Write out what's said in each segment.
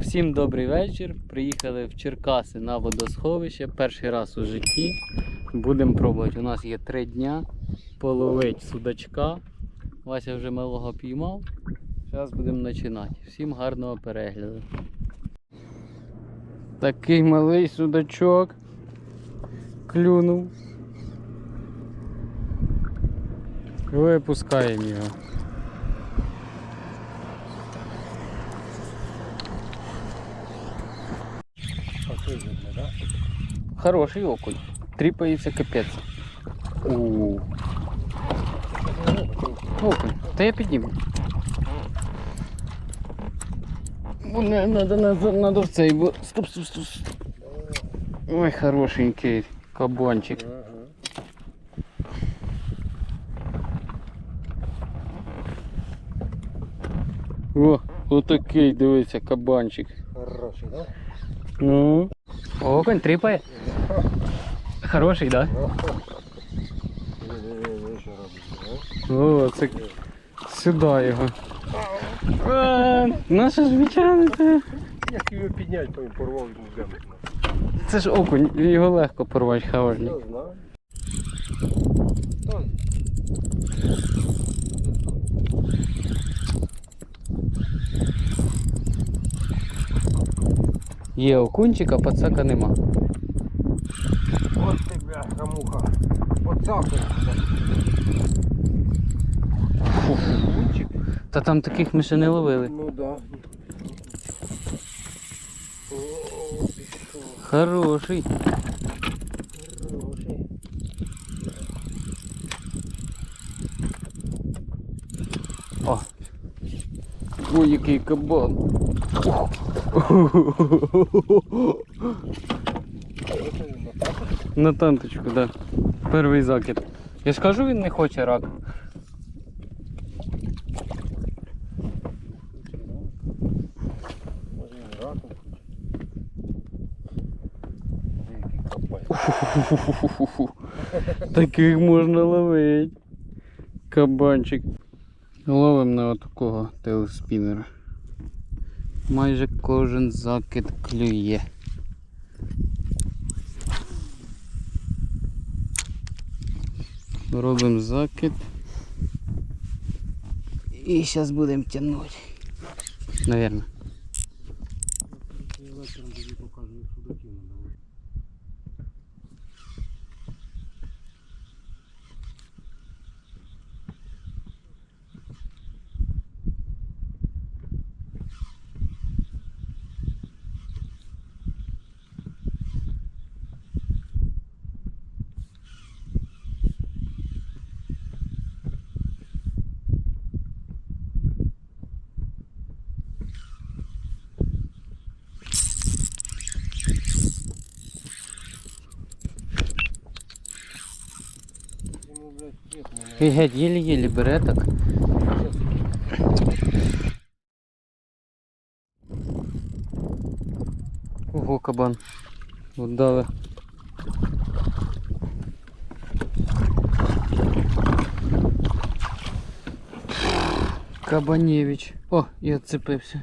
Всім добрий вечір. Приїхали в Черкаси на водосховище. Перший раз у житті. Будемо пробувати. У нас є три дня. Половить судачка. Вася вже малого піймав. Зараз будемо починати. Всім гарного перегляду. Такий малий судачок. Клюнув. Випускаємо його. Хороший окунь. Тріпається капець. У. Окунь. Та я підніму. Бо не, надо, надо, надо в цей, бо... Стоп, стоп, стоп. стоп. Ой, хорошенький кабанчик. О, отакий, дивися, кабанчик. Хороший, да? Ну. Окунь тріпає. Хороший, що робить, да? О, це сюди його. А, Наша ж вічаниця. Як його підняти, то він порвав йому землю. Це ж окунь, його легко порвати хаважник. Я знаю. Є окунчик, а пацака нема. Хамуха. Поцапай. Та там таких ми ще не ловили. Ну да. О. Хороший. Хороший. О. Ой, який кабан. На танточку, да. Перший закид. Я ж кажу, він не хоче рак. Таких можна ловити. Кабанчик. Ловимо на отакого телеспінера. Майже кожен закид клює. Робимо закид. І зараз будемо тягнути. Наверно. Я вечором тобі покажу, як судаків надо. Йому, блядь, І єлі-єлі бере так. Ого, кабан. Отдали. Кабанєвич. О, і відцепився.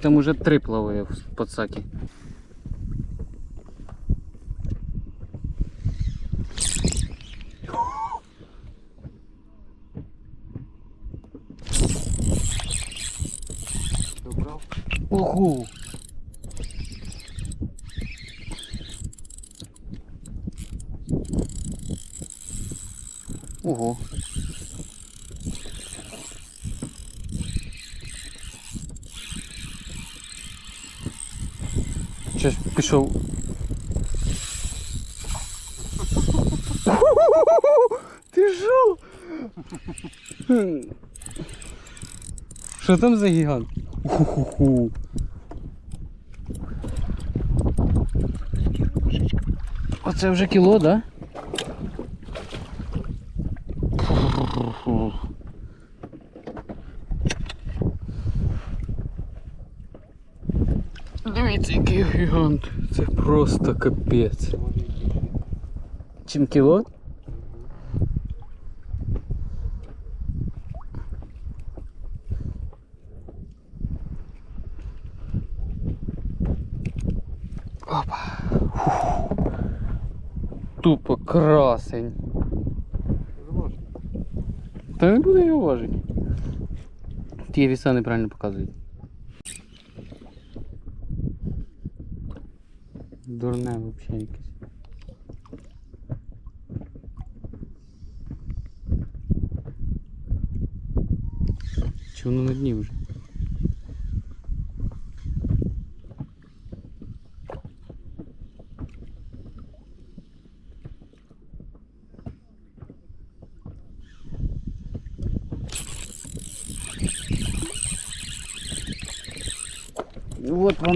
Там уже три плаває в подсакі. Ого! Ого. Че ж пішов. Ти що? Що там за гігант? Ху-ху-ху. Оце вже кіло, да? Дивіться, який гігант. Це просто капець. Може і більше. Чим кіло? Опа. Тупо красень. Та не буде його важити. Ті віса неправильно показують. Дурне взагалі якесь. Чи воно на дні вже?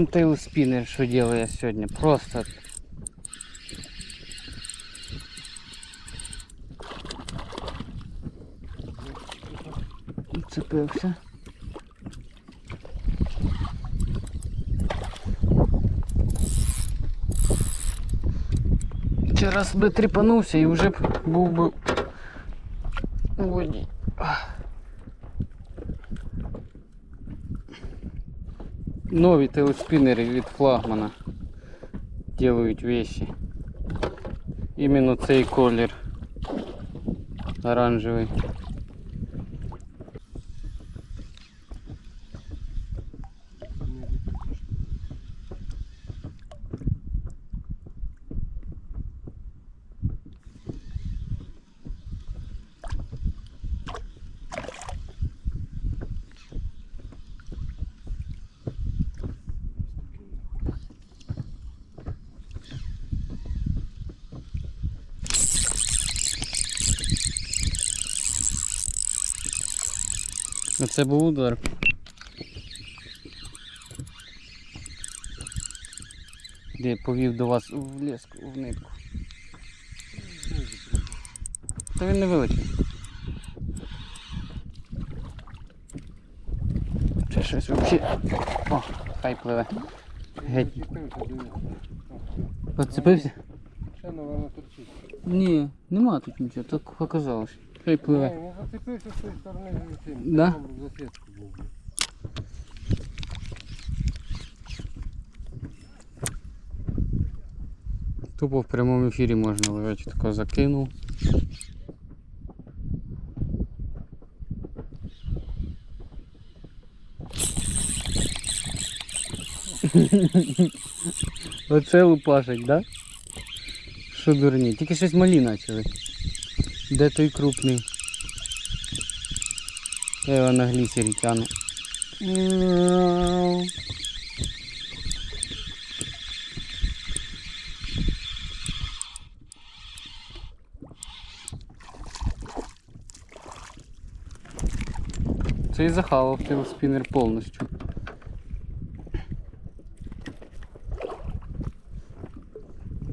Вот вам тейл спиннер, что делаю я сегодня. Просто. Цепився. Ще раз би тріпанувся і вже б був би у воді. Нові телеспінери від флагмана делають вещи. Іменно цей колір оранжевий. Оце був удар. Де повів до вас в леску, в нитку. Та він не вилетів. Це щось взагалі. О, хай пливе. Геть. Поцепився? Ще, напевно, торчить. Ні, нема тут нічого, так показалось. Хай пливе. Ні, Він зацепився з тої сторони цим. Да? Засідку був. Тупо в прямому ефірі можна ловити, тако закинув. Оце лупашить, да? Що дурні? Тільки щось малі почали. Де той крупний? Я його на глісері тяну. Це і захавав цей спінер повністю.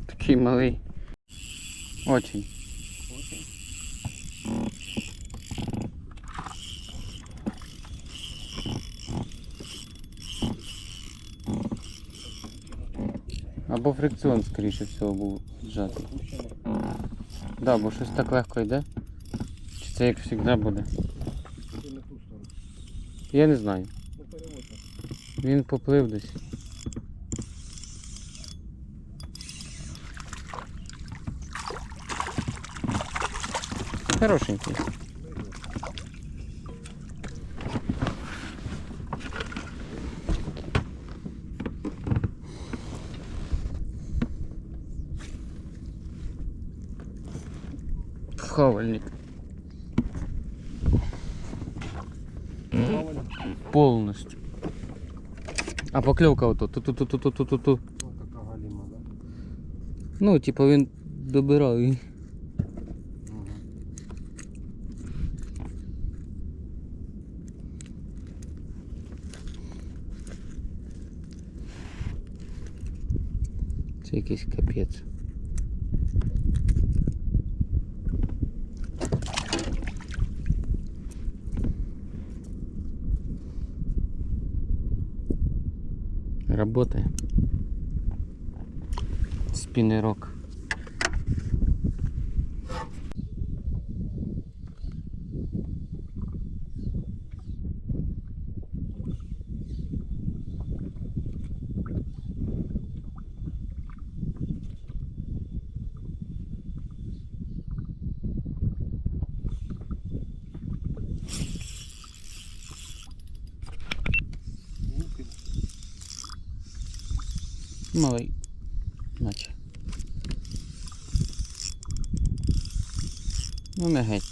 Такий малий. Очень. Або фрикціон, скоріше всього, був зжатий. Да, бо щось так легко йде. Чи це як завжди буде? Я не знаю. Він поплив десь. Хорошенький. Хавальник. Плавали. Полностью. А поклевка вот тут, тут, тут, тут, тут, тут, тут. Ось така галіма, да? Ну, типа він добирав і. Угу. Це якийсь капець. Работає. Спінерок. Малий. Наче. Ну не геть.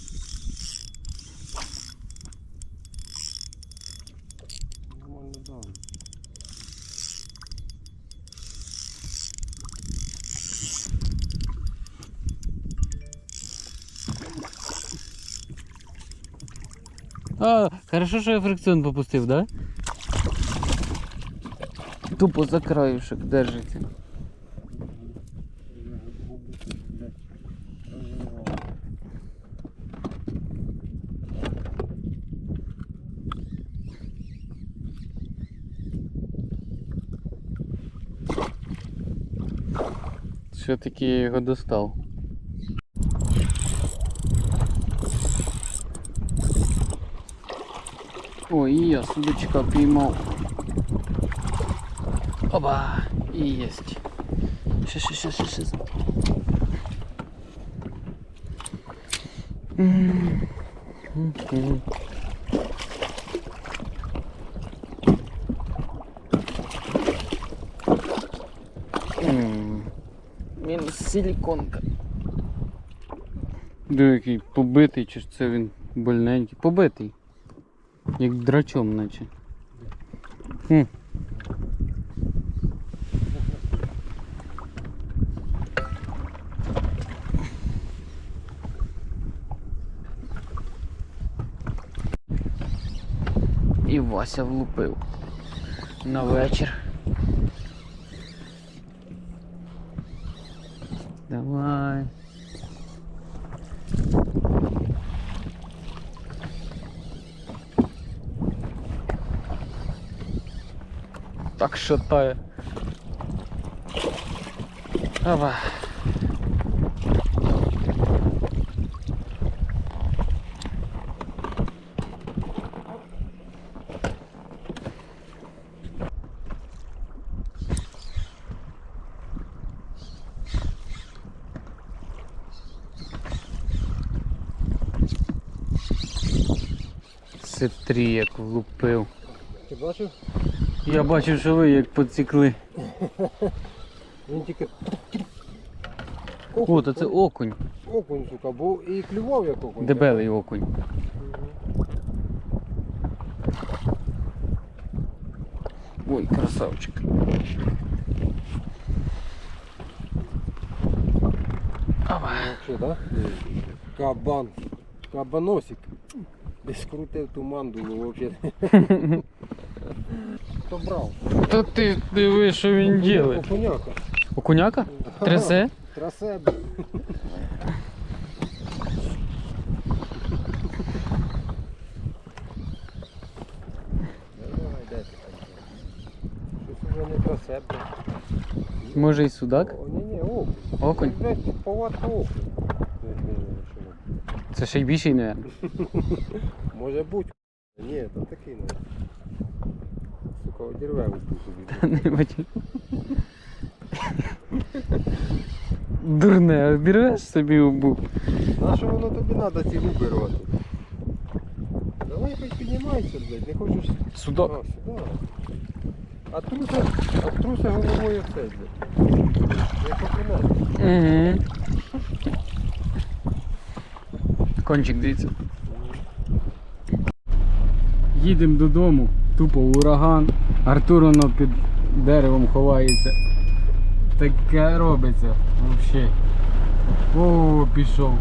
А, хорошо, що я фрикціон попустив, да? Тупо за краюшек держиться. Все-таки я його достав. Ой, я судочка піймав. Оба! І єсть. Ще, ще, ще, ще, ще. Мінус силіконка. Диви, який побитий, чи ж це він больненький? Побитий. Як драчом, наче. Хм. Вася влупив на вечір. Давай. Так шатає. Давай. 23 як влупив. Ти бачив? Я бачив, що ви як підсікли. Він тільки О, то це окунь. окунь, сука, був і клював як окунь. Дебелий окунь. Ой, красавчик. Кабан. Кабаносик. Десь крутив ту мандулу вообще. Хто брав? Та ти диви, що він ділить. Окуняка. Окуняка? Трясе? Трасе. Трасе, блядь. Може і судак? О, ні, ні, окунь. Окунь? Це, блядь, повадка окунь. Не. Це ще й більший, мабуть. Може бути. Ні, то такий не. Сука, одірве ось Та собі. не бачу. Дурне, обірвеш собі убу. На що воно тобі треба ці губи рвати? Давай хоч піднімайся, блядь, не хочеш. Судак. А, сюди. А труся, а труся головою все, блядь. Як. Угу. Кончик дивіться. Їдемо додому, тупо ураган. Артур воно під деревом ховається. Таке робиться взагалі. О, пішов.